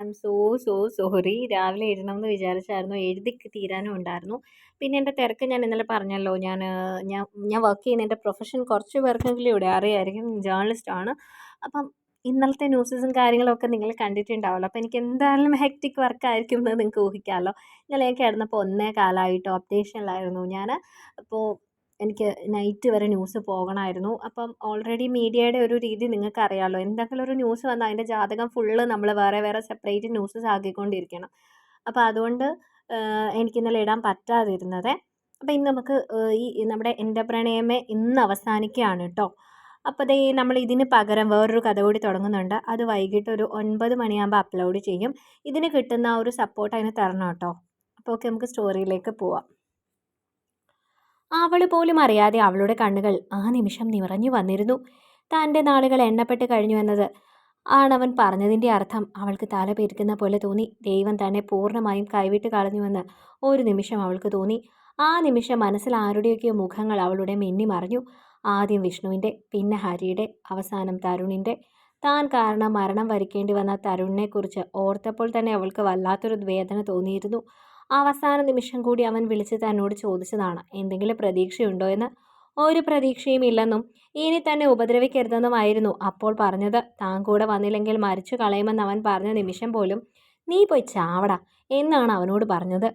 I M so so sorry രാവിലെ എഴുതണമെന്ന് വിചാരിച്ചായിരുന്നു. എഴുതി തീരാനും ഉണ്ടായിരുന്നു. പിന്നെ എന്റെ തിരക്ക് ഞാൻ ഇന്നലെ പറഞ്ഞല്ലോ. ഞാൻ ഞാൻ ഞാൻ വർക്ക് ചെയ്യുന്ന എന്റെ പ്രൊഫഷൻ കുറച്ച് പേർക്കെങ്കിലും ഇവിടെ അറിയായിരിക്കും. ജേർണലിസ്റ്റ് ആണ്. അപ്പം ഇന്നലത്തെ ന്യൂസസും കാര്യങ്ങളൊക്കെ നിങ്ങൾ കണ്ടിട്ടുണ്ടാവുമല്ലോ. അപ്പോൾ എനിക്ക് എന്തായാലും ഹെക്റ്റിക് വർക്കായിരിക്കും എന്ന് നിങ്ങൾക്ക് ഊഹിക്കാമല്ലോ. ഇന്നലെ കിടന്നപ്പോൾ ഒന്നേ കാലമായിട്ടോ അപ്ഡേഷനിലായിരുന്നു ഞാൻ അപ്പോൾ എനിക്ക് നൈറ്റ് വരെ ന്യൂസ് പോകണമായിരുന്നു. അപ്പം ഓൾറെഡി മീഡിയയുടെ ഒരു രീതി നിങ്ങൾക്ക് അറിയാമല്ലോ എന്തെങ്കിലും ഒരു ന്യൂസ് വന്നാൽ അതിന്റെ ജാതകം ഫുള്ള് നമ്മൾ വേറെ വേറെ സെപ്പറേറ്റ് ന്യൂസസ് ആക്കിക്കൊണ്ടിരിക്കണം. അപ്പോൾ അതുകൊണ്ട് എനിക്ക് ഇന്നലെ ഇടാൻ പറ്റാതിരുന്നത്. അപ്പം ഇന്ന് നമുക്ക് ഈ നമ്മുടെ എന്റെ പ്രണയമേ ഇന്ന് അവസാനിക്കുകയാണ് കേട്ടോ. അപ്പോൾ ദേ നമ്മൾ ഇതിന് പകരം വേറൊരു കഥ കൂടി തുടങ്ങുന്നുണ്ട്. അത് വൈകിട്ട് ഒരു ഒൻപത് മണിയാകുമ്പോൾ അപ്ലോഡ് ചെയ്യും. ഇതിന് കിട്ടുന്ന ഒരു സപ്പോർട്ട് അതിന് തരണം കേട്ടോ. അപ്പോൾ ഓക്കെ നമുക്ക് സ്റ്റോറിയിലേക്ക് പോവാം. അവൾ പോലും അറിയാതെ അവളുടെ കണ്ണുകൾ ആ നിമിഷം നിറഞ്ഞു വന്നിരുന്നു. തന്റെ നാളുകൾ എണ്ണപ്പെട്ട് കഴിഞ്ഞു എന്നത് ആണവൻ പറഞ്ഞതിന്റെ അർത്ഥം അവൾക്ക് തല പെരുക്കുന്ന പോലെ തോന്നി. ദൈവം തന്നെ പൂർണമായും കൈവിട്ട് കളഞ്ഞുവെന്ന് ഒരു നിമിഷം അവൾക്ക് തോന്നി. ആ നിമിഷം മനസ്സിൽ ആരുടെയൊക്കെയോ മുഖങ്ങൾ അവളുടെ മിന്നി മറിഞ്ഞു. ആദ്യം വിഷ്ണുവിന്റെ പിന്നെ ഹരിയുടെ അവസാനം തരുണിന്റെ. താൻ കാരണം മരണം വരിക്കേണ്ടി വന്ന തരുണിനെക്കുറിച്ച് ഓർത്തപ്പോൾ തന്നെ അവൾക്ക് വല്ലാത്തൊരു വേദന തോന്നിയിരുന്നു. അവസാന നിമിഷം കൂടി അവൻ വിളിച്ച് തന്നോട് ചോദിച്ചതാണ് എന്തെങ്കിലും പ്രതീക്ഷയുണ്ടോ? എന്ന്. ഒരു പ്രതീക്ഷയും ഇല്ലെന്നും ഇനി തന്നെ ഉപദ്രവിക്കരുതെന്നുമായിരുന്നു അപ്പോൾ പറഞ്ഞത്. താൻ കൂടെ വന്നില്ലെങ്കിൽ മരിച്ചു കളയുമെന്ന് അവൻ പറഞ്ഞ നിമിഷം പോലും നീ പോയി ചാവട എന്നാണ് അവനോട് പറഞ്ഞത്.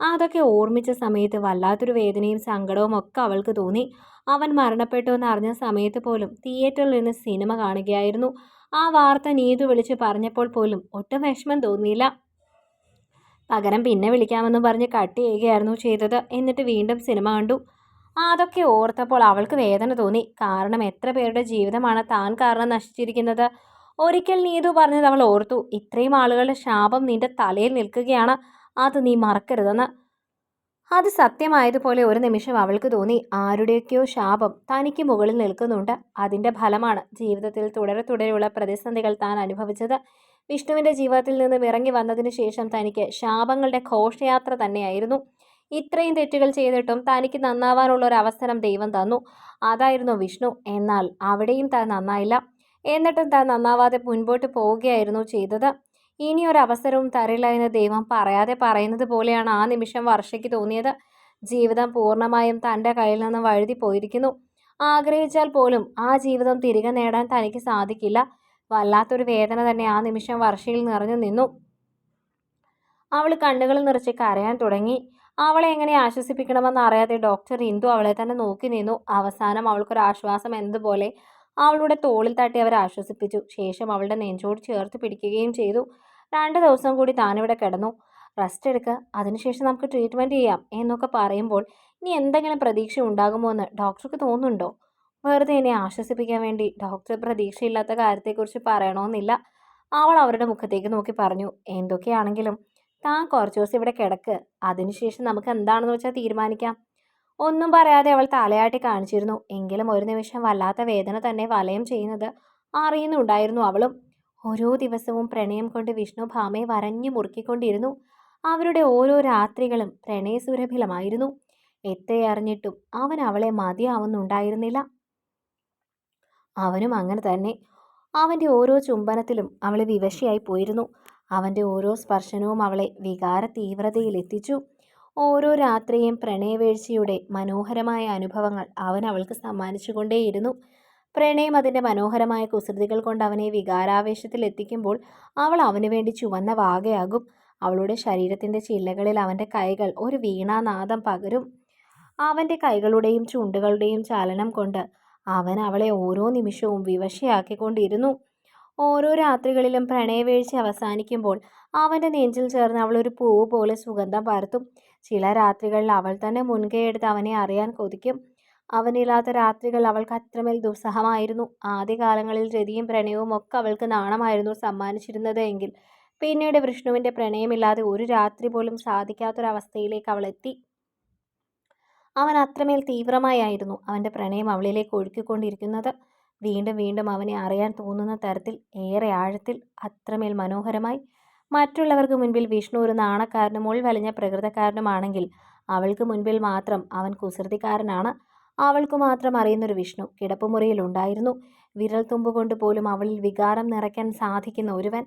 അതൊക്കെ ഓർമ്മിച്ച സമയത്ത് വല്ലാത്തൊരു വേദനയും സങ്കടവും ഒക്കെ അവൾക്ക് തോന്നി. അവൻ മരണപ്പെട്ടു എന്ന് അറിഞ്ഞ സമയത്ത് പോലും തിയേറ്ററിൽ നിന്ന് സിനിമ കാണുകയായിരുന്നു. ആ വാർത്ത നീതു വിളിച്ച് പറഞ്ഞപ്പോൾ പോലും ഒട്ടും വിഷമം തോന്നിയില്ല. പകരം പിന്നെ വിളിക്കാമെന്ന് പറഞ്ഞ് കട്ട് ചെയ്യുകയായിരുന്നു ചെയ്തത്. എന്നിട്ട് വീണ്ടും സിനിമ കണ്ടു. അതൊക്കെ ഓർത്തപ്പോൾ അവൾക്ക് വേദന തോന്നി. കാരണം എത്ര പേരുടെ ജീവിതമാണ് താൻ കാരണം നശിച്ചിരിക്കുന്നത്. ഒരിക്കൽ നീതു പറഞ്ഞത് അവൾ ഓർത്തു. ഇത്രയും ആളുകളുടെ ശാപം നിന്റെ തലയിൽ നിൽക്കുകയാണ്. അത് നീ മറക്കരുതെന്ന്. അത് സത്യമായതുപോലെ ഒരു നിമിഷം അവൾക്ക് തോന്നി ആരുടെയൊക്കെയോ ശാപം തനിക്ക് മുകളിൽ നിൽക്കുന്നുണ്ട്. അതിന്റെ ഫലമാണ് ജീവിതത്തിൽ തുടരെ തുടരെയുള്ള പ്രതിസന്ധികൾ താൻ അനുഭവിച്ചത്. വിഷ്ണുവിന്റെ ജീവിതത്തിൽ നിന്ന് ഇറങ്ങി വന്നതിന് ശേഷം തനിക്ക് ശാപങ്ങളുടെ ഘോഷയാത്ര തന്നെയായിരുന്നു. ഇത്രയും തെറ്റുകൾ ചെയ്തിട്ടും തനിക്ക് നന്നാവാനുള്ള ഒരു അവസരം ദൈവം തന്നു. അതായിരുന്നു വിഷ്ണു. എന്നാൽ അവിടെയും താൻ നന്നായില്ല. എന്നിട്ടും താൻ നന്നാവാതെ മുൻപോട്ട് പോവുകയായിരുന്നു ചെയ്തത്. ഇനി ഒരു അവസരവും തരില്ല എന്ന് ദൈവം പറയാതെ പറയുന്നത് പോലെയാണ് ആ നിമിഷം വർഷയ്ക്ക് തോന്നിയത്. ജീവിതം പൂർണമായും തന്റെ കയ്യിൽ നിന്ന് വഴുതി പോയിരിക്കുന്നു. ആഗ്രഹിച്ചാൽ പോലും ആ ജീവിതം തിരികെ നേടാൻ തനിക്ക് സാധിക്കില്ല. വല്ലാത്തൊരു വേദന തന്നെ ആ നിമിഷം വർഷയിൽ നിറഞ്ഞു നിന്നു. അവൾ കണ്ണുകൾ നിറച്ച് കരയാൻ തുടങ്ങി. അവളെ എങ്ങനെ ആശ്വസിപ്പിക്കണമെന്ന് അറിയാതെ ഡോക്ടർ ഇന്ദു അവളെ തന്നെ നോക്കി നിന്നു. അവസാനം അവൾക്കൊരു ആശ്വാസം എന്നതുപോലെ അവളുടെ തോളിൽ തട്ടി അവരെ ആശ്വസിപ്പിച്ചു. ശേഷം അവളുടെ നെഞ്ചോട് ചേർത്ത് പിടിക്കുകയും ചെയ്തു. രണ്ട് ദിവസം കൂടി താനിവിടെ കിടന്നു. റെസ്റ്റ് എടുക്കുക അതിനുശേഷം നമുക്ക് ട്രീറ്റ്മെന്റ് ചെയ്യാം എന്നൊക്കെ പറയുമ്പോൾ ഇനി എന്തെങ്കിലും പ്രതീക്ഷ ഉണ്ടാകുമോ എന്ന് ഡോക്ടർക്ക് തോന്നുന്നുണ്ടോ? വെറുതെ എന്നെ ആശ്വസിപ്പിക്കാൻ വേണ്ടി ഡോക്ടർ പ്രതീക്ഷയില്ലാത്ത കാര്യത്തെക്കുറിച്ച് പറയണമെന്നില്ല അവൾ അവരുടെ മുഖത്തേക്ക് നോക്കി പറഞ്ഞു എന്തൊക്കെയാണെങ്കിലും താൻ കുറച്ച് ദിവസം ഇവിടെ കിടക്ക് അതിനുശേഷം നമുക്ക് എന്താണെന്ന് വെച്ചാൽ തീരുമാനിക്കാം. ഒന്നും പറയാതെ അവൾ തലയാട്ടി കാണിച്ചിരുന്നു. എങ്കിലും ഒരു നിമിഷം വല്ലാത്ത വേദന തന്നെ വലയം ചെയ്യുന്നത് അറിയുന്നുണ്ടായിരുന്നു അവളും. ഓരോ ദിവസവും പ്രണയം കൊണ്ട് വിഷ്ണു ഭാമയെ വരഞ്ഞു മുറുക്കിക്കൊണ്ടിരുന്നു. അവരുടെ ഓരോ രാത്രികളും പ്രണയസുരഭിലമായിരുന്നു. എത്രയറിഞ്ഞിട്ടും അവൻ അവളെ മതിയാവുന്നുണ്ടായിരുന്നില്ല. അവനും അങ്ങനെ തന്നെ. അവന്റെ ഓരോ ചുംബനത്തിലും അവൾ വിവശയായി പോയിരുന്നു. അവന്റെ ഓരോ സ്പർശനവും അവളെ വികാര തീവ്രതയിലെത്തിച്ചു ഓരോ രാത്രിയും പ്രണയവേഴ്ചയുടെ മനോഹരമായ അനുഭവങ്ങൾ അവൻ അവൾക്ക് സമ്മാനിച്ചുകൊണ്ടേയിരുന്നു. പ്രണയം അതിന്റെ മനോഹരമായ കുസൃതികൾ കൊണ്ട് അവനെ വികാരാവേശത്തിൽ എത്തിക്കുമ്പോൾ അവൾ അവനു വേണ്ടി ചുവന്ന വാകയാകും. അവളുടെ ശരീരത്തിന്റെ ചില്ലകളിൽ അവന്റെ കൈകൾ ഒരു വീണാനാദം പകരും. അവന്റെ കൈകളുടെയും ചുണ്ടുകളുടെയും ചലനം കൊണ്ട് അവൻ അവളെ ഓരോ നിമിഷവും വിവശയാക്കിക്കൊണ്ടിരുന്നു. ഓരോ രാത്രികളിലും പ്രണയവീഴ്ച അവസാനിക്കുമ്പോൾ അവന്റെ നെഞ്ചിൽ ചേർന്ന് അവൾ ഒരു പൂവ് പോലെ സുഗന്ധം പരത്തും. ചില രാത്രികളിൽ അവൾ തന്നെ മുൻകൈ എടുത്ത് അവനെ അറിയാൻ കൊതിക്കും. അവനില്ലാത്ത രാത്രികൾ അവൾക്ക് അത്രമേൽ ദുസ്സഹമായിരുന്നു. ആദ്യകാലങ്ങളിൽ രതിയും പ്രണയവും ഒക്കെ അവൾക്ക് നാണമായിരുന്നു സമ്മാനിച്ചിരുന്നത് എങ്കിൽ. പിന്നീട് വിഷ്ണുവിന്റെ പ്രണയമില്ലാതെ ഒരു രാത്രി പോലും സാധിക്കാത്തൊരവസ്ഥയിലേക്ക് അവൾ എത്തി. അവൻ അത്രമേൽ തീവ്രമായായിരുന്നു അവന്റെ പ്രണയം അവളിലേക്ക് ഒഴുക്കിക്കൊണ്ടിരിക്കുന്നത്. വീണ്ടും വീണ്ടും അവനെ അറിയാൻ തോന്നുന്ന തരത്തിൽ ഏറെ ആഴത്തിൽ അത്രമേൽ മനോഹരമായി. മറ്റുള്ളവർക്ക് മുൻപിൽ വിഷ്ണു ഒരു നാണക്കാരനും ഉൾവലിഞ്ഞ പ്രകൃതക്കാരനുമാണെങ്കിൽ അവൾക്ക് മുൻപിൽ മാത്രം അവൻ കുസൃതിക്കാരനാണ്. അവൾക്ക് മാത്രം അറിയുന്നൊരു വിഷ്ണു കിടപ്പുമുറിയിലുണ്ടായിരുന്നു വിരൽ തുമ്പുകൊണ്ട് പോലും അവളിൽ വികാരം നിറയ്ക്കാൻ സാധിക്കുന്ന ഒരുവൻ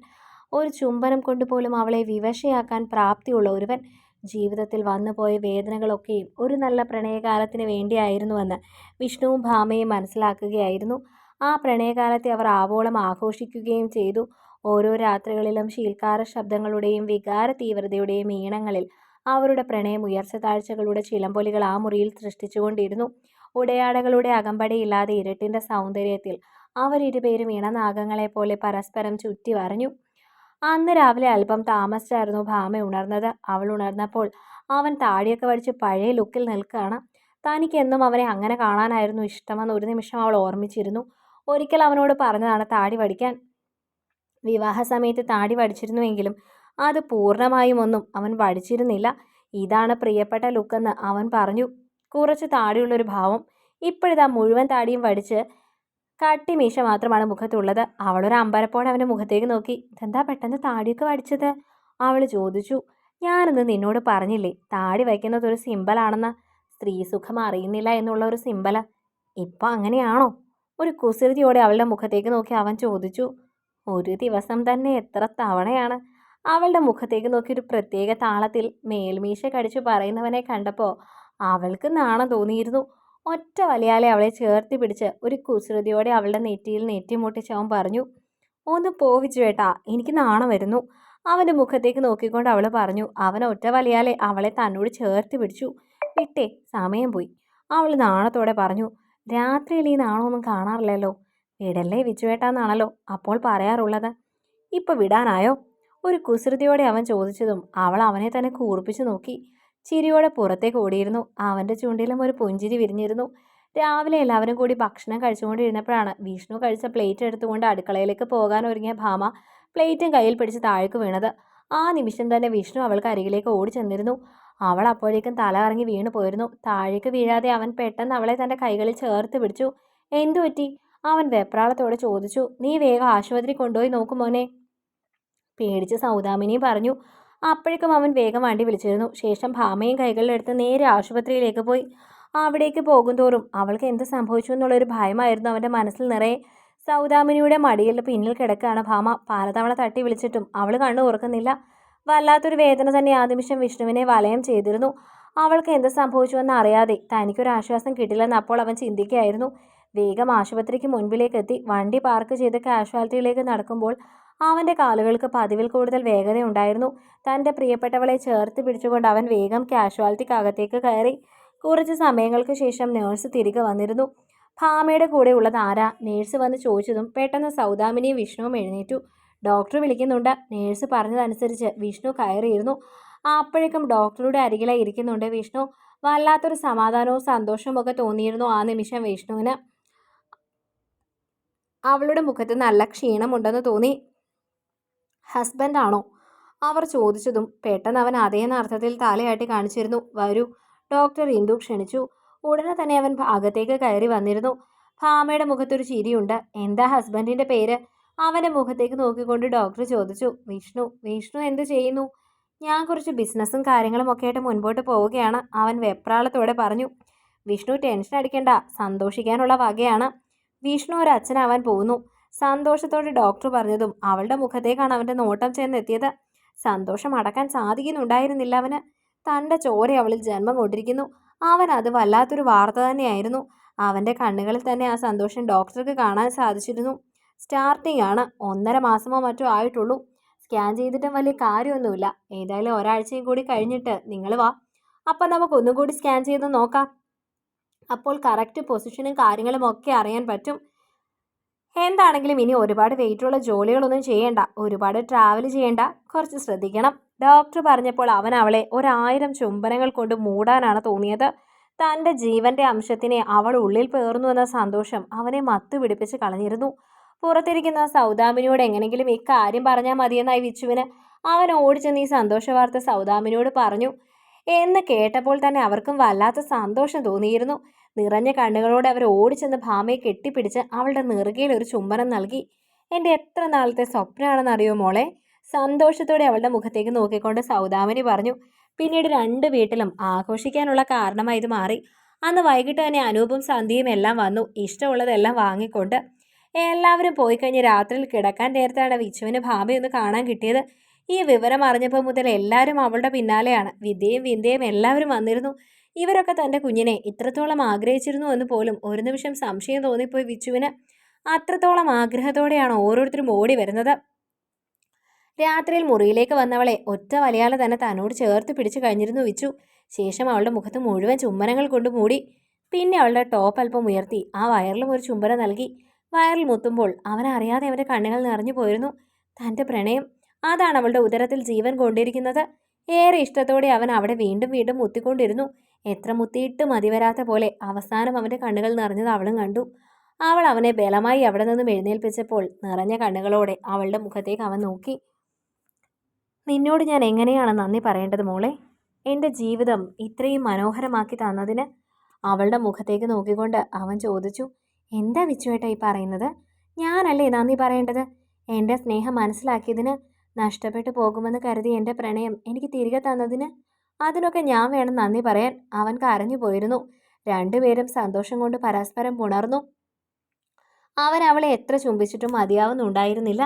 ഒരു ചുംബനം കൊണ്ട് പോലും അവളെ വിവശയാക്കാൻ പ്രാപ്തിയുള്ള ഒരുവൻ ജീവിതത്തിൽ വന്നുപോയ വേദനകളൊക്കെയും ഒരു നല്ല പ്രണയകാലത്തിന് വേണ്ടിയായിരുന്നുവെന്ന് വിഷ്ണുവും ഭാമയും മനസ്സിലാക്കുകയായിരുന്നു. ആ പ്രണയകാലത്തെ അവർ ആവോളം ആഘോഷിക്കുകയും ചെയ്തു. ഓരോ രാത്രികളിലും ശീൽക്കാര ശബ്ദങ്ങളുടെയും വികാര തീവ്രതയുടെയും ഈണങ്ങളിൽ അവരുടെ പ്രണയം ഉയർച്ച താഴ്ചകളുടെ ചിലമ്പൊലികൾ ആ മുറിയിൽ സൃഷ്ടിച്ചുകൊണ്ടിരുന്നു. ഉടയാടകളുടെ അകമ്പടിയില്ലാതെ ഇരുട്ടിന്റെ സൗന്ദര്യത്തിൽ അവരിരുപേരും ഇണനാഗങ്ങളെ പോലെ പരസ്പരം ചുറ്റി വരഞ്ഞു. അന്ന് രാവിലെ അല്പം താമസിച്ചായിരുന്നു ഭാമ ഉണർന്നത്. അവൾ ഉണർന്നപ്പോൾ അവൻ താടിയൊക്കെ വടിച്ച് പഴയ ലുക്കിൽ നിൽക്കുകയാണ്. തനിക്കെന്നും അവനെ അങ്ങനെ കാണാനായിരുന്നു ഇഷ്ടമെന്ന് ഒരു നിമിഷം അവൾ ഓർമ്മിച്ചിരുന്നു. ഒരിക്കൽ അവനോട് പറഞ്ഞതാണ് താടി വടിക്കാൻ. വിവാഹ സമയത്ത് താടി വടിച്ചിരുന്നുവെങ്കിലും അത് പൂർണമായും ഒന്നും അവൻ വടിച്ചിരുന്നില്ല. ഇതാണ് പ്രിയപ്പെട്ട ലുക്കെന്ന് അവൻ പറഞ്ഞു. കുറച്ച് താടിയുള്ളൊരു ഭാവം ഇപ്പോഴിതാ മുഴുവൻ താടിയും വടിച്ച് കട്ടിമീശ മാത്രമാണ് മുഖത്തുള്ളത്. അവളൊരു അമ്പരപ്പോടെ അവന്റെ മുഖത്തേക്ക് നോക്കി. ഇതെന്താ പെട്ടെന്ന് താടിയൊക്കെ വടിച്ചത്? അവൾ ചോദിച്ചു. ഞാനിന്ന് നിന്നോട് പറഞ്ഞില്ലേ താടി വയ്ക്കുന്നത് ഒരു സിമ്പലാണെന്ന് സ്ത്രീ സുഖം അറിയുന്നില്ല എന്നുള്ള ഒരു സിമ്പൽ ഇപ്പം അങ്ങനെയാണോ? ഒരു കുസൃതിയോടെ അവളുടെ മുഖത്തേക്ക് നോക്കി അവൻ ചോദിച്ചു. ഒരു ദിവസം തന്നെ എത്ര തവണയാണ്? അവളുടെ മുഖത്തേക്ക് നോക്കി ഒരു പ്രത്യേക താളത്തിൽ മേൽമീശ കടിച്ചു പറയുന്നവനെ കണ്ടപ്പോൾ അവൾക്ക് നാണം തോന്നിയിരുന്നു. ഒറ്റ വലയാലെ അവളെ ചേർത്തി പിടിച്ച് ഒരു കുസൃതിയോടെ അവളുടെ നെറ്റിയിൽ നെറ്റിമുട്ടിച്ച് അവൻ പറഞ്ഞു ഒന്ന് പോവിച്ചു ചേട്ടാ എനിക്ക് നാണം വരുന്നു. അവന്റെ മുഖത്തേക്ക് നോക്കിക്കൊണ്ട് അവൾ പറഞ്ഞു അവൻ ഒറ്റ വലിയാലെ അവളെ തന്നോട് ചേർത്തി പിടിച്ചു. വിട്ടേ സമയം പോയി. അവൾ നാണത്തോടെ പറഞ്ഞു രാത്രിയിൽ ഈ നാണമൊന്നും കാണാറില്ലല്ലോ. വിടല്ലേ വിച്ചുവേട്ടാന്നാണല്ലോ അപ്പോൾ പറയാറുള്ളത്. ഇപ്പോൾ വിടാനായോ? ഒരു കുസൃതിയോടെ അവൻ ചോദിച്ചതും അവൾ അവനെ തന്നെ കൂർപ്പിച്ചു നോക്കി. ചിരിയോടെ പുറത്തേക്ക് ഓടിയിരുന്നു. അവന്റെ ചുണ്ടിലും ഒരു പുഞ്ചിരി വിരിഞ്ഞിരുന്നു. രാവിലെ എല്ലാവരും കൂടി ഭക്ഷണം കഴിച്ചുകൊണ്ടിരുന്നപ്പോഴാണ് വിഷ്ണു കഴിച്ച പ്ലേറ്റ് എടുത്തുകൊണ്ട് അടുക്കളയിലേക്ക് പോകാൻ ഒരുങ്ങിയ ഭാമ പ്ലേറ്റും കയ്യിൽ പിടിച്ച് താഴേക്ക് വീണത്. ആ നിമിഷം തന്നെ വിഷ്ണു അവൾക്ക് അരികിലേക്ക് ഓടി ചെന്നിരുന്നു. അവൾ അപ്പോഴേക്കും തല ഇറങ്ങി വീണു പോയിരുന്നു. താഴേക്ക് വീഴാതെ അവൻ പെട്ടെന്ന് അവളെ തന്റെ കൈകളിൽ ചേർത്ത് പിടിച്ചു. എന്തു പറ്റി? അവൻ വെപ്രാളത്തോടെ ചോദിച്ചു. നീ വേഗം ആശുപത്രി കൊണ്ടുപോയി നോക്കുമോനെ പേടിച്ച് സൗദാമിനിയും പറഞ്ഞു. അപ്പോഴേക്കും അവൻ വേഗം വണ്ടി വിളിച്ചിരുന്നു. ശേഷം ഭാമയും കൈകളിലെടുത്ത് നേരെ ആശുപത്രിയിലേക്ക് പോയി. അവിടേക്ക് പോകുന്തോറും അവൾക്ക് എന്ത് സംഭവിച്ചു എന്നുള്ളൊരു ഭയമായിരുന്നു അവന്റെ മനസ്സിൽ നിറയെ. സൗദാമിനിയുടെ മടിയിൽ പിന്നിൽ കിടക്കുകയാണ് ഭാമ. പലതവണ തട്ടി വിളിച്ചിട്ടും അവൾ കണ്ണു ഓർക്കുന്നില്ല. വല്ലാത്തൊരു വേദന തന്നെ ആ നിമിഷം വിഷ്ണുവിനെ വലയം ചെയ്തിരുന്നു. അവൾക്ക് എന്ത് സംഭവിച്ചുവെന്ന് അറിയാതെ തനിക്കൊരു ആശ്വാസം കിട്ടില്ലെന്ന് അപ്പോൾ അവൻ ചിന്തിക്കുകയായിരുന്നു. വേഗം ആശുപത്രിക്ക് മുൻപിലേക്ക് എത്തി. വണ്ടി പാർക്ക് ചെയ്ത് കാഷ്വാലിറ്റിയിലേക്ക് നടക്കുമ്പോൾ അവന്റെ കാലുകൾക്ക് പതിവിൽ കൂടുതൽ വേഗതയുണ്ടായിരുന്നു തന്റെ പ്രിയപ്പെട്ടവളെ ചേർത്ത് പിടിച്ചുകൊണ്ട് അവൻ വേഗം കാഷ്വാലിറ്റിക്കകത്തേക്ക് കയറി. കുറച്ച് സമയങ്ങൾക്ക് ശേഷം നേഴ്സ് തിരികെ വന്നിരുന്നു. ഭാമയുടെ കൂടെ ഉള്ളത് ആരാ? നേഴ്സ് വന്ന് ചോദിച്ചതും പെട്ടെന്ന് സൗദാമിനിയും വിഷ്ണുവും എഴുന്നേറ്റു. ഡോക്ടർ വിളിക്കുന്നുണ്ട്. നേഴ്സ് പറഞ്ഞതനുസരിച്ച് വിഷ്ണു കയറിയിരുന്നു. അപ്പോഴേക്കും ഡോക്ടറുടെ അരികിലായി ഇരിക്കുന്നുണ്ട് വിഷ്ണു. വല്ലാത്തൊരു സമാധാനവും സന്തോഷവും ഒക്കെ തോന്നിയിരുന്നു ആ നിമിഷം വിഷ്ണുവിന്. അവളുടെ മുഖത്ത് നല്ല ക്ഷീണമുണ്ടെന്ന് തോന്നി. ഹസ്ബൻഡാണോ? അവർ ചോദിച്ചതും പെട്ടെന്ന് അവൻ അതേ അർത്ഥത്തിൽ തലയാട്ടി കാണിച്ചിരുന്നു. വരൂ. ഡോക്ടർ ഇന്ദു ക്ഷണിച്ചു. ഉടനെ തന്നെ അവൻ അകത്തേക്ക് കയറി വന്നിരുന്നു. ഭാമയുടെ മുഖത്തൊരു ചിരിയുണ്ട്. എന്താ ഹസ്ബൻഡിന്റെ പേര്? അവന്റെ മുഖത്തേക്ക് നോക്കിക്കൊണ്ട് ഡോക്ടർ ചോദിച്ചു. വിഷ്ണു. വിഷ്ണു എന്ത് ചെയ്യുന്നു? ഞാൻ കുറച്ച് ബിസിനസ്സും കാര്യങ്ങളും ഒക്കെ ആയിട്ട് മുൻപോട്ട് പോവുകയാണ്. അവൻ വെപ്രാളത്തോടെ പറഞ്ഞു. വിഷ്ണു ടെൻഷൻ അടിക്കേണ്ട. സന്തോഷിക്കാനുള്ള വകയാണ്. വിഷ്ണു ഒരു അച്ഛനാവാൻ പോകുന്നു. സന്തോഷത്തോടെ ഡോക്ടർ പറഞ്ഞതും അവളുടെ മുഖത്തേക്കാണ് അവന്റെ നോട്ടം ചെന്നെത്തിയത്. സന്തോഷം അടക്കാൻ സാധിക്കുന്നുണ്ടായിരുന്നില്ല അവന്. തന്റെ ചോര അവളിൽ ജന്മം കൊണ്ടിരിക്കുന്നു. അവൻ അത് വല്ലാത്തൊരു വാർത്ത തന്നെയായിരുന്നു. അവന്റെ കണ്ണുകളിൽ തന്നെ ആ സന്തോഷം ഡോക്ടർക്ക് കാണാൻ സാധിച്ചിരുന്നു. സ്റ്റാർട്ടിംഗ് ആണ്. ഒന്നര മാസമോ മറ്റോ ആയിട്ടുള്ളൂ. സ്കാൻ ചെയ്തിട്ടും വലിയ കാര്യമൊന്നുമില്ല. ഏതായാലും ഒരാഴ്ചയും കൂടി കഴിഞ്ഞിട്ട് നിങ്ങൾ വാ. അപ്പം നമുക്ക് ഒന്നും കൂടി സ്കാൻ ചെയ്ത് നോക്കാം. അപ്പോൾ കറക്റ്റ് പൊസിഷനും കാര്യങ്ങളും ഒക്കെ അറിയാൻ പറ്റും. എന്താണെങ്കിലും ഇനി ഒരുപാട് വെയിറ്റുള്ള ജോലികളൊന്നും ചെയ്യേണ്ട ഒരുപാട് ട്രാവൽ ചെയ്യേണ്ട കുറച്ച് ശ്രദ്ധിക്കണം. ഡോക്ടർ പറഞ്ഞപ്പോൾ അവൻ അവളെ ഒരായിരം ചുംബനങ്ങൾ കൊണ്ട് മൂടാനാണ് തോന്നിയത്. തന്റെ ജീവന്റെ അംശത്തിനെ അവൾ ഉള്ളിൽ പേർന്നു എന്ന സന്തോഷം അവനെ മത്തു പിടിപ്പിച്ച് കളഞ്ഞിരുന്നു. പുറത്തിരിക്കുന്ന സൗദാമിനിയോട് എങ്ങനെങ്കിലും ഇക്കാര്യം പറഞ്ഞാൽ മതിയെന്നായി വിച്ചുവിന് അവൻ ഓടിച്ചെന്ന് ഈ സന്തോഷ വാർത്ത സൗദാമിനിയോട് പറഞ്ഞു. എന്ന് കേട്ടപ്പോൾ തന്നെ അവർക്കും വല്ലാത്ത സന്തോഷം തോന്നിയിരുന്നു. നിറഞ്ഞ കണ്ണുകളോടെ അവർ ഓടിച്ചെന്ന് ഭാമയെ കെട്ടിപ്പിടിച്ച് അവളുടെ നെറുകയിൽ ഒരു ചുംബനം നൽകി. എന്റെ എത്ര നാളത്തെ സ്വപ്നമാണെന്നറിയോ മോളെ? സന്തോഷത്തോടെ അവളുടെ മുഖത്തേക്ക് നോക്കിക്കൊണ്ട് സൗദാമിനി പറഞ്ഞു. പിന്നീട് രണ്ട് വീട്ടിലും ആഘോഷിക്കാനുള്ള കാരണമായി ഇത് മാറി. അന്ന് വൈകിട്ട് തന്നെ അനൂപും സന്ധ്യയും എല്ലാം വന്നു. ഇഷ്ടമുള്ളതെല്ലാം വാങ്ങിക്കൊണ്ട് എല്ലാവരും പോയി കഴിഞ്ഞ് രാത്രിയിൽ കിടക്കാൻ നേരത്താണ് വിച്ചുവിന് ഭാമയൊന്ന് കാണാൻ കിട്ടിയത്. ഈ വിവരം അറിഞ്ഞപ്പോൾ മുതൽ എല്ലാവരും അവളുടെ പിന്നാലെയാണ്. വിദ്യയും വിന്ധ്യയും എല്ലാവരും വന്നിരുന്നു. ഇവരൊക്കെ തന്റെ കുഞ്ഞിനെ ഇത്രത്തോളം ആഗ്രഹിച്ചിരുന്നു എന്ന് പോലും ഒരു നിമിഷം സംശയം തോന്നിപ്പോയി വിച്ചുവിന്. അത്രത്തോളം ആഗ്രഹത്തോടെയാണ് ഓരോരുത്തരും ഓടി വരുന്നത്. രാത്രിയിൽ മുറിയിലേക്ക് വന്നവളെ ഒറ്റ വലയാളെ തന്നെ തന്നോട് ചേർത്ത് പിടിച്ചു കഴിഞ്ഞിരുന്നു വിച്ചു. ശേഷം അവളുടെ മുഖത്ത് മുഴുവൻ ചുംബനങ്ങൾ കൊണ്ട് മൂടി. പിന്നെ അവളുടെ ടോപ്പ് അല്പം ഉയർത്തി. ആ വയറിലും ഒരു ചുംബനം നൽകി. വയറിൽ മുത്തുമ്പോൾ അവനറിയാതെ അവന്റെ കണ്ണുകൾ നിറഞ്ഞു പോയിരുന്നു. തന്റെ പ്രണയം. അതാണ് അവളുടെ ഉദരത്തിൽ ജീവൻ കൊണ്ടിരിക്കുന്നത്. ഏറെ ഇഷ്ടത്തോടെ അവൻ അവിടെ വീണ്ടും വീണ്ടും മുത്തിക്കൊണ്ടിരുന്നു. എത്ര മുത്തിയിട്ട് മതിവരാത്ത പോലെ അവസാനം അവന്റെ കണ്ണുകൾ നിറഞ്ഞത് അവളും കണ്ടു. അവൾ അവനെ ബലമായി അവിടെ നിന്നും എഴുന്നേൽപ്പിച്ചപ്പോൾ നിറഞ്ഞ കണ്ണുകളോടെ അവളുടെ മുഖത്തേക്ക് അവൻ നോക്കി. നിന്നോട് ഞാൻ എങ്ങനെയാണ് നന്ദി പറയേണ്ടത് മോളെ? എന്റെ ജീവിതം ഇത്രയും മനോഹരമാക്കി തന്നതിന്? അവളുടെ മുഖത്തേക്ക് നോക്കിക്കൊണ്ട് അവൻ ചോദിച്ചു. എന്താ വിച്ചുവേട്ട ഈ പറയുന്നത്? ഞാനല്ലേ നന്ദി പറയേണ്ടത്? എന്റെ സ്നേഹം മനസ്സിലാക്കിയതിന് നഷ്ടപ്പെട്ടു പോകുമെന്ന് കരുതി എന്റെ പ്രണയം എനിക്ക് തിരികെ തന്നതിന് അതിനൊക്കെ ഞാൻ വേണം നന്ദി പറയാൻ. അവൻ കരഞ്ഞു പോയിരുന്നു. രണ്ടുപേരും സന്തോഷം കൊണ്ട് പരസ്പരം പുണർന്നു. അവൻ അവളെ എത്ര ചുംബിച്ചിട്ടും മതിയാവുന്നുണ്ടായിരുന്നില്ല.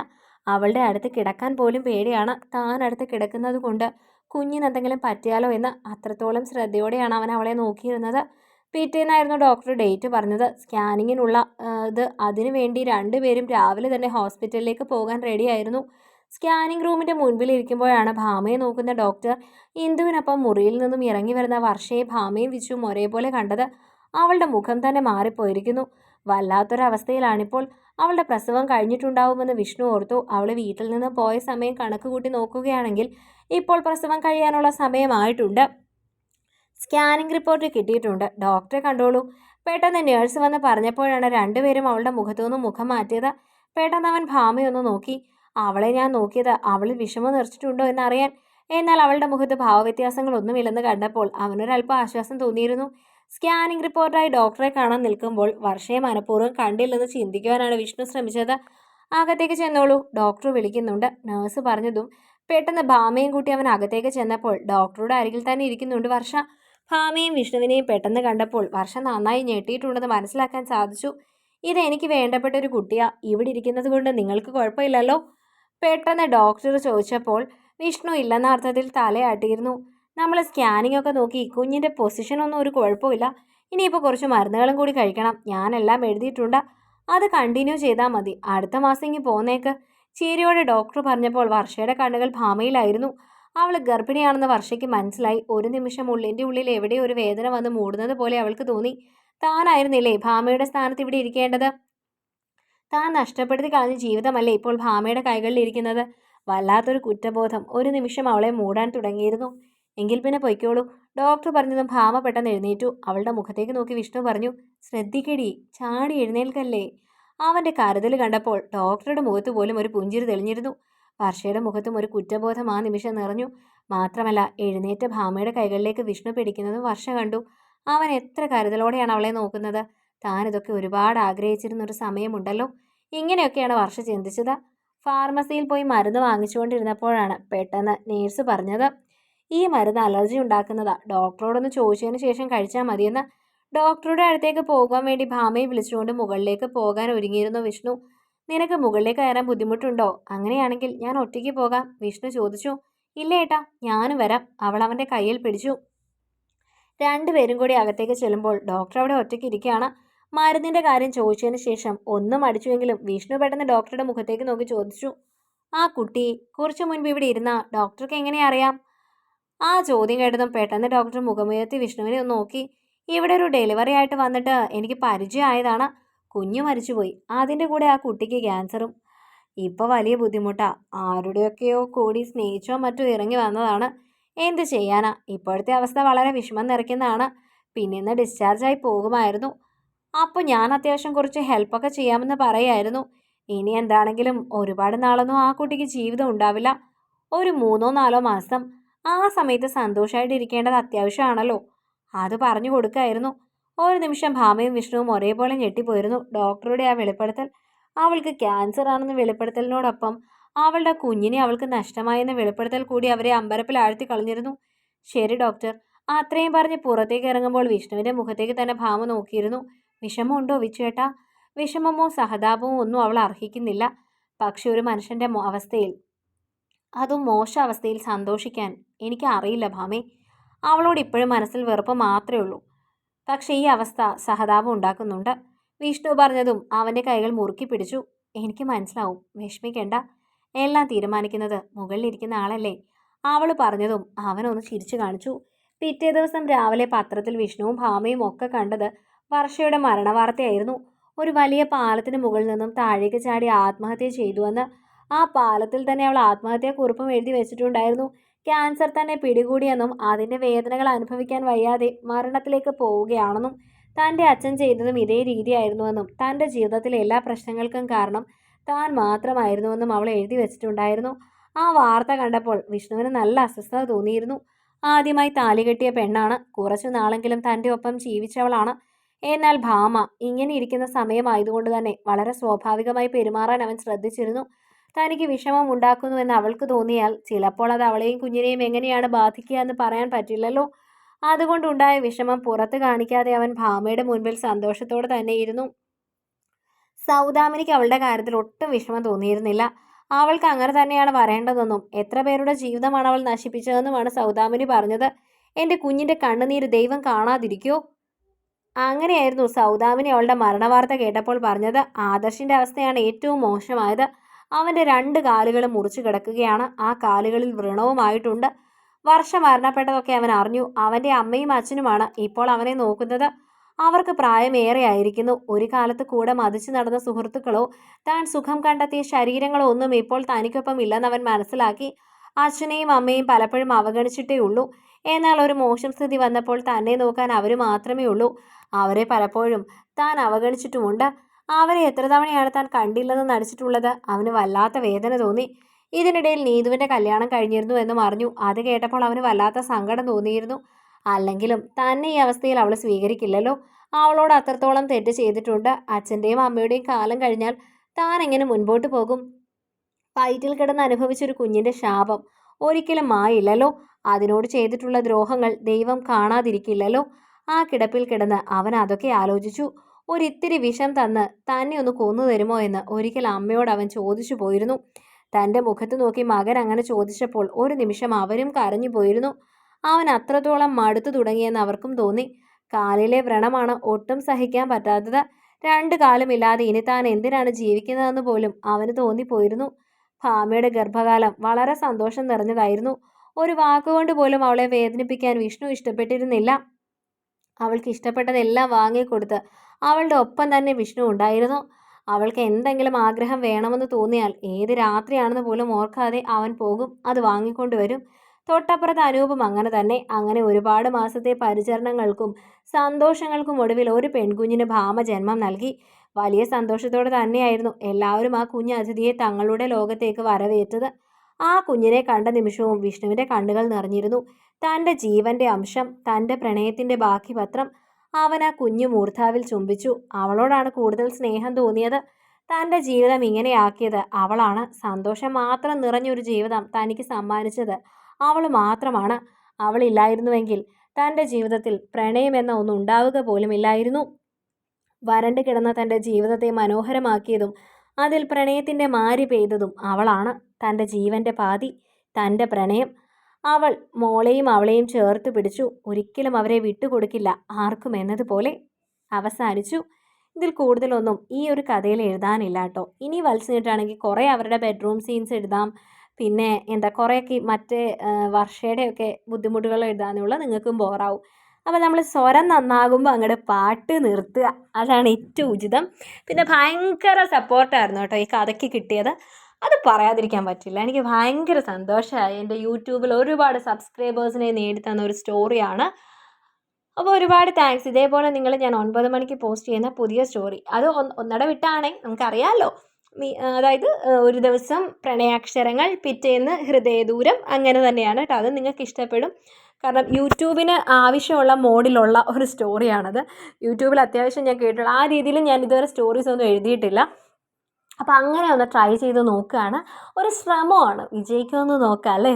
അവളുടെ അടുത്ത് കിടക്കാൻ പോലും പേടിയാണ്. താൻ അടുത്ത് കിടക്കുന്നത് കൊണ്ട് കുഞ്ഞിനെന്തെങ്കിലും പറ്റിയാലോ എന്ന് അത്രത്തോളം ശ്രദ്ധയോടെയാണ് അവൻ അവളെ നോക്കിയിരുന്നത്. പിറ്റേന്നായിരുന്നു ഡോക്ടർ ഡേറ്റ് പറഞ്ഞത്. സ്കാനിങ്ങിനുള്ള ഇത് അതിനുവേണ്ടി രണ്ടുപേരും രാവിലെ തന്നെ ഹോസ്പിറ്റലിലേക്ക് പോകാൻ റെഡിയായിരുന്നു. സ്കാനിംഗ് റൂമിന്റെ മുൻപിൽ ഇരിക്കുമ്പോഴാണ് ഭാമയെ നോക്കുന്ന ഡോക്ടർ ഇന്ദുവിനൊപ്പം മുറിയിൽ നിന്നും ഇറങ്ങി വരുന്ന വർഷയെ ഭാമയും വിശുവും ഒരേപോലെ കണ്ടത് അവളുടെ മുഖം തന്നെ മാറിപ്പോയിരിക്കുന്നു. വല്ലാത്തൊരവസ്ഥയിലാണിപ്പോൾ. അവളുടെ പ്രസവം കഴിഞ്ഞിട്ടുണ്ടാവുമെന്ന് വിഷ്ണു ഓർത്തു. അവൾ വീട്ടിൽ നിന്ന് പോയ സമയം കണക്ക് കൂട്ടി നോക്കുകയാണെങ്കിൽ ഇപ്പോൾ പ്രസവം കഴിയാനുള്ള സമയമായിട്ടുണ്ട്. സ്കാനിംഗ് റിപ്പോർട്ട് കിട്ടിയിട്ടുണ്ട്. ഡോക്ടറെ കണ്ടോളൂ. പെട്ടെന്ന് നേഴ്സ് വന്ന് പറഞ്ഞപ്പോഴാണ് രണ്ടുപേരും അവളുടെ മുഖത്തുനിന്ന് മുഖം മാറ്റിയത്. പെട്ടെന്ന് അവൻ ഭാമയൊന്ന് നോക്കി. അവളെ ഞാൻ നോക്കിയത് അവളിൽ വിഷമം നിറച്ചിട്ടുണ്ടോ എന്നറിയാൻ. എന്നാൽ അവളുടെ മുഖത്ത് ഭാവവ്യത്യാസങ്ങളൊന്നുമില്ലെന്ന് കണ്ടപ്പോൾ അവനൊരല്പം ആശ്വാസം തോന്നിയിരുന്നു. സ്കാനിംഗ് റിപ്പോർട്ടായി ഡോക്ടറെ കാണാൻ നിൽക്കുമ്പോൾ വർഷയെ മനഃപൂർവം കണ്ടില്ലെന്ന് ചിന്തിക്കുവാനാണ് വിഷ്ണു ശ്രമിച്ചത്. അകത്തേക്ക് ചെന്നോളൂ ഡോക്ടർ വിളിക്കുന്നുണ്ട്. നേഴ്സ് പറഞ്ഞതും പെട്ടെന്ന് ഭാമയും കൂട്ടി അവൻ അകത്തേക്ക് ചെന്നപ്പോൾ ഡോക്ടറുടെ അരികിൽ തന്നെ ഇരിക്കുന്നുണ്ട് വർഷ. ഭാമയും വിഷ്ണുവിനെയും പെട്ടെന്ന് കണ്ടപ്പോൾ വർഷ നന്നായി ഞെട്ടിയിട്ടുണ്ടെന്ന് മനസ്സിലാക്കാൻ സാധിച്ചു. ഇത് എനിക്ക് വേണ്ടപ്പെട്ട ഒരു കുട്ടിയാ. ഇവിടെ ഇരിക്കുന്നത് കൊണ്ട് നിങ്ങൾക്ക് കുഴപ്പമില്ലല്ലോ. പെട്ടെന്ന് ഡോക്ടർ ചോദിച്ചപ്പോൾ വിഷ്ണു ഇല്ലെന്ന അർത്ഥത്തിൽ തലയാട്ടിയിരുന്നു. നമ്മൾ സ്കാനിംഗ് ഒക്കെ നോക്കി കുഞ്ഞിന്റെ പൊസിഷനൊന്നും ഒരു കുഴപ്പമില്ല. ഇനിയിപ്പോൾ കുറച്ച് മരുന്നുകളും കൂടി കഴിക്കണം. ഞാനെല്ലാം എഴുതിയിട്ടുണ്ട്. അത് കണ്ടിന്യൂ ചെയ്താൽ മതി. അടുത്ത മാസം ഇങ്ങ് പോന്നേക്ക്. ചേരിയോടെ ഡോക്ടർ പറഞ്ഞപ്പോൾ വർഷയുടെ കണ്ണുകൾ ഭാമയിലായിരുന്നു. അവൾ ഗർഭിണിയാണെന്ന് വർഷയ്ക്ക് മനസ്സിലായി. ഒരു നിമിഷം ഉള്ളിന്റെ ഉള്ളിൽ എവിടെ ഒരു വേദന വന്ന് മൂടുന്നത് പോലെ അവൾക്ക് തോന്നി. താനായിരുന്നില്ലേ ഭാമയുടെ സ്ഥാനത്ത് ഇവിടെ ഇരിക്കേണ്ടത്? താൻ നഷ്ടപ്പെടുത്തി കളഞ്ഞ ജീവിതമല്ലേ ഇപ്പോൾ ഭാമയുടെ കൈകളിലിരിക്കുന്നത്? വല്ലാത്തൊരു കുറ്റബോധം. ഒരു നിമിഷം അവളെ മൂടാൻ തുടങ്ങിയിരുന്നു. എങ്കിൽ പിന്നെ പൊയ്ക്കോളൂ. ഡോക്ടർ പറഞ്ഞതും ഭാമ പെട്ടെന്ന് എഴുന്നേറ്റു. അവളുടെ മുഖത്തേക്ക് നോക്കി വിഷ്ണു പറഞ്ഞു ശ്രദ്ധിക്കടി ചാടി എഴുന്നേൽക്കല്ലേ? അവന്റെ കരുതൽ കണ്ടപ്പോൾ ഡോക്ടറുടെ മുഖത്ത് പോലും ഒരു പുഞ്ചിരി തെളിഞ്ഞിരുന്നു. വർഷയുടെ മുഖത്തും ഒരു കുറ്റബോധം ആ നിമിഷം നിറഞ്ഞു. മാത്രമല്ല എഴുന്നേറ്റ ഭാമയുടെ കൈകളിലേക്ക് വിഷ്ണു പിടിക്കുന്നതും വർഷ കണ്ടു. അവൻ എത്ര കരുതലോടെയാണ് അവളെ നോക്കുന്നത്? താനിതൊക്കെ ഒരുപാട് ആഗ്രഹിച്ചിരുന്ന ഒരു സമയമുണ്ടല്ലോ. ഇങ്ങനെയൊക്കെയാണ് വർഷ ചിന്തിച്ചത്. ഫാർമസിയിൽ പോയി മരുന്ന് വാങ്ങിച്ചുകൊണ്ടിരുന്നപ്പോഴാണ് പെട്ടെന്ന് നേഴ്സ് പറഞ്ഞത്. ഈ മരുന്ന് അലർജി ഉണ്ടാക്കുന്നതാ. ഡോക്ടറോടൊന്ന് ചോദിച്ചതിന് ശേഷം കഴിച്ചാൽ മതിയെന്ന്. ഡോക്ടറുടെ അടുത്തേക്ക് പോകാൻ വേണ്ടി ഭാമയെ വിളിച്ചുകൊണ്ട് മുകളിലേക്ക് പോകാൻ ഒരുങ്ങിയിരുന്നു വിഷ്ണു. നിനക്ക് മുകളിലേക്ക് കയറാൻ ബുദ്ധിമുട്ടുണ്ടോ? അങ്ങനെയാണെങ്കിൽ ഞാൻ ഒറ്റയ്ക്ക് പോകാം. വിഷ്ണു ചോദിച്ചു. ഇല്ല ഏട്ടാ ഞാനും വരാം. അവൾ അവന്റെ കയ്യിൽ പിടിച്ചു. രണ്ടുപേരും കൂടി അകത്തേക്ക് ചെല്ലുമ്പോൾ ഡോക്ടർ അവിടെ ഒറ്റയ്ക്ക് ഇരിക്കുകയാണ്. മരുന്നിന്റെ കാര്യം ചോദിച്ചതിന് ശേഷം ഒന്നും അടിച്ചുവെങ്കിലും വിഷ്ണു പെട്ടെന്ന് ഡോക്ടറുടെ മുഖത്തേക്ക് നോക്കി ചോദിച്ചു ആ കുട്ടി കുറച്ചു മുൻപ് ഇവിടെ ഇരുന്ന ഡോക്ടർക്ക് എങ്ങനെ അറിയാം? ആ ചോദ്യം കേട്ടതും പെട്ടെന്ന് ഡോക്ടർ മുഖമുയർത്തി വിഷ്ണുവിനെ ഒന്ന് നോക്കി. ഇവിടെ ഒരു ഡെലിവറി ആയിട്ട് വന്നിട്ട് എനിക്ക് പരിചയമായതാണ്. കുഞ്ഞു മരിച്ചുപോയി. അതിന്റെ കൂടെ ആ കുട്ടിക്ക് ക്യാൻസറും. ഇപ്പോൾ വലിയ ബുദ്ധിമുട്ടാ. ആരുടെയൊക്കെയോ കൂടി സ്നേഹിച്ചോ മറ്റോ ഇറങ്ങി വന്നതാണ്. എന്ത് ചെയ്യാനാ? ഇപ്പോഴത്തെ അവസ്ഥ വളരെ വിഷമം നിറയ്ക്കുന്നതാണ്. പിന്നിന്ന് ഡിസ്ചാർജായി പോകുമായിരുന്നു. അപ്പോൾ ഞാൻ അത്യാവശ്യം കുറച്ച് ഹെൽപ്പൊക്കെ ചെയ്യാമെന്ന് പറയായിരുന്നു. ഇനി എന്താണെങ്കിലും ഒരുപാട് നാളൊന്നും ആ കുട്ടിക്ക് ജീവിതം ഉണ്ടാവില്ല. ഒരു മൂന്നോ നാലോ മാസം ആ സമയത്ത് സന്തോഷമായിട്ട് ഇരിക്കേണ്ടത് അത്യാവശ്യമാണല്ലോ. അത് പറഞ്ഞു കൊടുക്കായിരുന്നു. ഒരു നിമിഷം ഭാമയും വിഷ്ണുവും ഒരേപോലെ ഞെട്ടിപ്പോയിരുന്നു. ഡോക്ടറുടെ ആ വെളിപ്പെടുത്തൽ അവൾക്ക് ക്യാൻസർ ആണെന്ന് വെളിപ്പെടുത്തലിനോടൊപ്പം അവളുടെ കുഞ്ഞിനെ അവൾക്ക് നഷ്ടമായെന്ന വെളിപ്പെടുത്തൽ കൂടി അവരെ അമ്പരപ്പിൽ ആഴ്ത്തി കളഞ്ഞിരുന്നു. ശരി ഡോക്ടർ അത്രയും പറഞ്ഞ് പുറത്തേക്ക് ഇറങ്ങുമ്പോൾ വിഷ്ണുവിന്റെ മുഖത്തേക്ക് തന്നെ ഭാമ നോക്കിയിരുന്നു. വിഷമമുണ്ടോ വിച്ചുവേട്ടാ? വിഷമമോ സഹതാപമോ ഒന്നും അവൾ അർഹിക്കുന്നില്ല. പക്ഷെ ഒരു മനുഷ്യന്റെ അവസ്ഥയിൽ അതും മോശ അവസ്ഥയിൽ സന്തോഷിക്കാൻ എനിക്ക് അറിയില്ല ഭാമേ. അവളോട് ഇപ്പോഴും മനസ്സിൽ വെറുപ്പ് മാത്രമേ ഉള്ളൂ. പക്ഷേ ഈ അവസ്ഥ സഹതാപം ഉണ്ടാക്കുന്നുണ്ട്. വിഷ്ണു പറഞ്ഞതും അവന്റെ കൈകൾ മുറുക്കി പിടിച്ചു. എനിക്ക് മനസ്സിലാവും. വിഷമിക്കേണ്ട. എല്ലാം തീരുമാനിക്കുന്നത് മുകളിലിരിക്കുന്ന ആളല്ലേ. അവൾ പറഞ്ഞതും അവനൊന്ന് ചിരിച്ചു കാണിച്ചു. പിറ്റേ ദിവസം രാവിലെ പത്രത്തിൽ വിഷ്ണുവും ഭാമയും ഒക്കെ കണ്ടത് വർഷയുടെ മരണവാർത്തയായിരുന്നു. ഒരു വലിയ പാലത്തിന് മുകളിൽ നിന്നും താഴേക്ക് ചാടി ആത്മഹത്യ ചെയ്തുവെന്ന് ആ പാലത്തിൽ തന്നെ അവൾ ആത്മഹത്യാ കുറിപ്പും എഴുതി വെച്ചിട്ടുണ്ടായിരുന്നു. ക്യാൻസർ തന്നെ പിടികൂടിയെന്നും അതിന്റെ വേദനകൾ അനുഭവിക്കാൻ വയ്യാതെ മരണത്തിലേക്ക് പോവുകയാണെന്നും തന്റെ അച്ഛൻ ചെയ്തതും ഇതേ രീതിയായിരുന്നുവെന്നും തന്റെ ജീവിതത്തിലെ എല്ലാ പ്രശ്നങ്ങൾക്കും കാരണം താൻ മാത്രമായിരുന്നുവെന്നും അവൾ എഴുതി വെച്ചിട്ടുണ്ടായിരുന്നു. ആ വാർത്ത കണ്ടപ്പോൾ വിഷ്ണുവിന് നല്ല അസ്വസ്ഥത തോന്നിയിരുന്നു. ആദ്യമായി താലി കെട്ടിയ പെണ്ണാണ് കുറച്ചു നാളെങ്കിലും തന്റെ ഒപ്പം ജീവിച്ചവളാണ്. എന്നാൽ ഭാമ ഇങ്ങനെ ഇരിക്കുന്ന സമയമായതുകൊണ്ട് തന്നെ വളരെ സ്വാഭാവികമായി പെരുമാറാൻ അവൻ ശ്രദ്ധിച്ചിരുന്നു. തനിക്ക് വിഷമം ഉണ്ടാക്കുന്നുവെന്ന് അവൾക്ക് തോന്നിയാൽ ചിലപ്പോൾ അത് അവളെയും കുഞ്ഞിനെയും എങ്ങനെയാണ് ബാധിക്കുക എന്ന് പറയാൻ പറ്റില്ലല്ലോ. അതുകൊണ്ടുണ്ടായ വിഷമം പുറത്ത് കാണിക്കാതെ അവൻ ഭാമയുടെ മുൻപിൽ സന്തോഷത്തോടെ തന്നെ ഇരുന്നു. സൗദാമിനിക്ക് അവളുടെ കാര്യത്തിൽ ഒട്ടും വിഷമം തോന്നിയിരുന്നില്ല. അവൾക്ക് അങ്ങനെ തന്നെയാണ് വരേണ്ടതെന്നും എത്ര പേരുടെ ജീവിതമാണ് അവൾ നശിപ്പിച്ചതെന്നുമാണ് സൗദാമിനി പറഞ്ഞത്. എന്റെ കുഞ്ഞിന്റെ കണ്ണുനീര് ദൈവം കാണാതിരിക്കോ? അങ്ങനെയായിരുന്നു സൗദാമിനി അവളുടെ മരണവാർത്ത കേട്ടപ്പോൾ പറഞ്ഞത്. ആദർശിന്റെ അവസ്ഥയാണ് ഏറ്റവും മോശമായത്. അവന്റെ രണ്ട് കാലുകൾ മുറിച്ചു കിടക്കുകയാണ്. ആ കാലുകളിൽ വ്രണവുമായിട്ടുണ്ട്. വർഷം മരണപ്പെട്ടതൊക്കെ അവൻ അറിഞ്ഞു. അവന്റെ അമ്മയും അച്ഛനുമാണ് ഇപ്പോൾ അവനെ നോക്കുന്നത്. അവർക്ക് പ്രായമേറെ ആയിരിക്കുന്നു ഒരു കാലത്ത് കൂടെ മതിച്ചു നടന്ന സുഹൃത്തുക്കളോ താൻ സുഖം കണ്ടെത്തിയ ശരീരങ്ങളോ ഒന്നും ഇപ്പോൾ തനിക്കൊപ്പം ഇല്ലെന്ന് അവൻ മനസ്സിലാക്കി. അച്ഛനെയും അമ്മയും പലപ്പോഴും അവഗണിച്ചിട്ടേ ഉള്ളൂ എന്നാൽ ഒരു മോശം സ്ഥിതി വന്നപ്പോൾ തന്നെ നോക്കാൻ അവർ മാത്രമേ ഉള്ളൂ. അവരെ പലപ്പോഴും താൻ അവഗണിച്ചിട്ടുമുണ്ട്. അവരെ എത്ര തവണയാണ് താൻ കണ്ടില്ലെന്ന് നടിച്ചിട്ടുള്ളത്? അവന് വല്ലാത്ത വേദന തോന്നി. ഇതിനിടയിൽ നീതുവിന്റെ കല്യാണം കഴിഞ്ഞിരുന്നു എന്നും അറിഞ്ഞു. അത് കേട്ടപ്പോൾ അവന് വല്ലാത്ത സങ്കടം തോന്നിയിരുന്നു. അല്ലെങ്കിലും തന്നെ ഈ അവസ്ഥയിൽ അവൾ സ്വീകരിക്കില്ലല്ലോ. അവളോട് അത്രത്തോളം തെറ്റ് ചെയ്തിട്ടുണ്ട്. അച്ഛന്റെയും അമ്മയുടെയും കാലം കഴിഞ്ഞാൽ താൻ എങ്ങനെ മുൻപോട്ട് പോകും? വയറ്റിൽ കിടന്ന് അനുഭവിച്ചൊരു കുഞ്ഞിന്റെ ശാപം ഒരിക്കലും മായില്ലല്ലോ. അതിനോട് ചെയ്തിട്ടുള്ള ദ്രോഹങ്ങൾ ദൈവം കാണാതിരിക്കില്ലല്ലോ. ആ കിടപ്പിൽ കിടന്ന് അവൻ അതൊക്കെ ആലോചിച്ചു. ഒരിത്തിരി വിഷം തന്ന് തന്നെ ഒന്ന് കൊന്നു തരുമോ എന്ന് ഒരിക്കൽ അമ്മയോട് അവൻ ചോദിച്ചു പോയിരുന്നു. തന്റെ മുഖത്ത് നോക്കി മകൻ അങ്ങനെ ചോദിച്ചപ്പോൾ ഒരു നിമിഷം അവരും കരഞ്ഞു പോയിരുന്നു. അവൻ അത്രത്തോളം മടുത്തു തുടങ്ങിയെന്ന് അവർക്കും തോന്നി. കാലിലെ വ്രണമാണ് ഒട്ടും സഹിക്കാൻ പറ്റാത്തത്. രണ്ട് കാലമില്ലാതെ ഇനി താൻ എന്തിനാണ് ജീവിക്കുന്നതെന്ന് പോലും അവന് തോന്നിപ്പോയിരുന്നു. ഭാമയുടെ ഗർഭകാലം വളരെ സന്തോഷം നിറഞ്ഞതായിരുന്നു. ഒരു വാക്കുകൊണ്ട് പോലും അവളെ വേദനിപ്പിക്കാൻ വിഷ്ണു ഇഷ്ടപ്പെട്ടിരുന്നില്ല. അവൾക്ക് ഇഷ്ടപ്പെട്ടതെല്ലാം വാങ്ങിക്കൊടുത്ത് അവളുടെ ഒപ്പം തന്നെ വിഷ്ണു ഉണ്ടായിരുന്നു. അവൾക്ക് എന്തെങ്കിലും ആഗ്രഹം വേണമെന്ന് തോന്നിയാൽ ഏത് രാത്രിയാണെന്ന് പോലും ഓർക്കാതെ അവൻ പോകും അത് വാങ്ങിക്കൊണ്ടുവരും തൊട്ടപ്പുറത്ത് അനൂപും അങ്ങനെ തന്നെ. അങ്ങനെ ഒരുപാട് മാസത്തെ പരിചരണങ്ങൾക്കും സന്തോഷങ്ങൾക്കും ഒടുവിൽ ഒരു പെൺകുഞ്ഞിന് ഭാമ ജന്മം നൽകി. വലിയ സന്തോഷത്തോടെ തന്നെയായിരുന്നു എല്ലാവരും ആ കുഞ്ഞ് അതിഥിയെ തങ്ങളുടെ ലോകത്തേക്ക് വരവേറ്റത്. ആ കുഞ്ഞിനെ കണ്ട നിമിഷവും വിഷ്ണുവിന്റെ കണ്ണുകൾ നിറഞ്ഞിരുന്നു. തന്റെ ജീവന്റെ അംശം തന്റെ പ്രണയത്തിന്റെ ബാക്കി പത്രം അവൻ ആ കുഞ്ഞു മൂർധാവിൽ ചുംബിച്ചു. അവളോടാണ് കൂടുതൽ സ്നേഹം തോന്നിയത്. തന്റെ ജീവിതം ഇങ്ങനെയാക്കിയത്. അവളാണ് സന്തോഷം മാത്രം നിറഞ്ഞൊരു ജീവിതം തനിക്ക് സമ്മാനിച്ചത്. അവൾ മാത്രമാണ്. അവളില്ലായിരുന്നുവെങ്കിൽ തന്റെ ജീവിതത്തിൽ പ്രണയമെന്ന ഒന്ന് ഉണ്ടാവുക പോലുമില്ലായിരുന്നു വരണ്ട് കിടന്ന തന്റെ ജീവിതത്തെ മനോഹരമാക്കിയതും അതിൽ പ്രണയത്തിന്റെ മാരി പെയ്തതും അവളാണ്. തന്റെ ജീവന്റെ പാതി തന്റെ പ്രണയം. അവൾ മോളെയും അവളെയും ചേർത്ത് പിടിച്ചു. ഒരിക്കലും അവരെ വിട്ടുകൊടുക്കില്ല. ആർക്കും എന്നതുപോലെ അവസാനിച്ചു. ഇതിൽ കൂടുതലൊന്നും ഈ ഒരു കഥയിൽ എഴുതാനില്ല കേട്ടോ. ഇനി വലിച്ചിട്ടാണെങ്കിൽ കുറേ അവരുടെ ബെഡ്റൂം സീൻസ് എഴുതാം. പിന്നെ എന്താ കുറേയൊക്കെ മറ്റേ വർഷയുടെയൊക്കെ ബുദ്ധിമുട്ടുകൾ എഴുതാനുള്ള നിങ്ങൾക്കും ബോറാവും അപ്പോൾ നമ്മൾ സ്വരം നന്നാകുമ്പോൾ അങ്ങോട്ട് പാട്ട് നിർത്തുക. അതാണ് ഏറ്റവും ഉചിതം. പിന്നെ ഭയങ്കര സപ്പോർട്ടായിരുന്നു കേട്ടോ ഈ കഥയ്ക്ക് കിട്ടിയത്. അത് പറയാതിരിക്കാൻ പറ്റില്ല. എനിക്ക് ഭയങ്കര സന്തോഷമായി എന്റെ യൂട്യൂബിൽ ഒരുപാട് സബ്സ്ക്രൈബേഴ്സിനെ നേടിത്തന്ന ഒരു സ്റ്റോറിയാണ്. അപ്പോൾ ഒരുപാട് താങ്ക്സ്. ഇതേപോലെ നിങ്ങൾ ഞാൻ ഒൻപത് മണിക്ക് പോസ്റ്റ് ചെയ്യുന്ന പുതിയ സ്റ്റോറി. അത് ഒന്നട വിട്ടാണെങ്കിൽ നമുക്കറിയാമല്ലോ അതായത് ഒരു ദിവസം പ്രണയാക്ഷരങ്ങൾ പിറ്റേന്ന് ഹൃദയദൂരം അങ്ങനെ തന്നെയാണ് കേട്ടോ. അത് നിങ്ങൾക്ക് ഇഷ്ടപ്പെടും. കാരണം യൂട്യൂബിന് ആവശ്യമുള്ള മോഡിലുള്ള ഒരു സ്റ്റോറിയാണത്. യൂട്യൂബിൽ അത്യാവശ്യം ഞാൻ കേട്ടുള്ളൂ ആ രീതിയിൽ ഞാൻ ഇതുവരെ സ്റ്റോറീസ് ഒന്നും എഴുതിയിട്ടില്ല. അപ്പോൾ അങ്ങനെ ഒന്ന് ട്രൈ ചെയ്ത് നോക്കുകയാണ് ഒരു ശ്രമമാണ്. വിജയിക്കുമെന്ന് നോക്കാം അല്ലേ?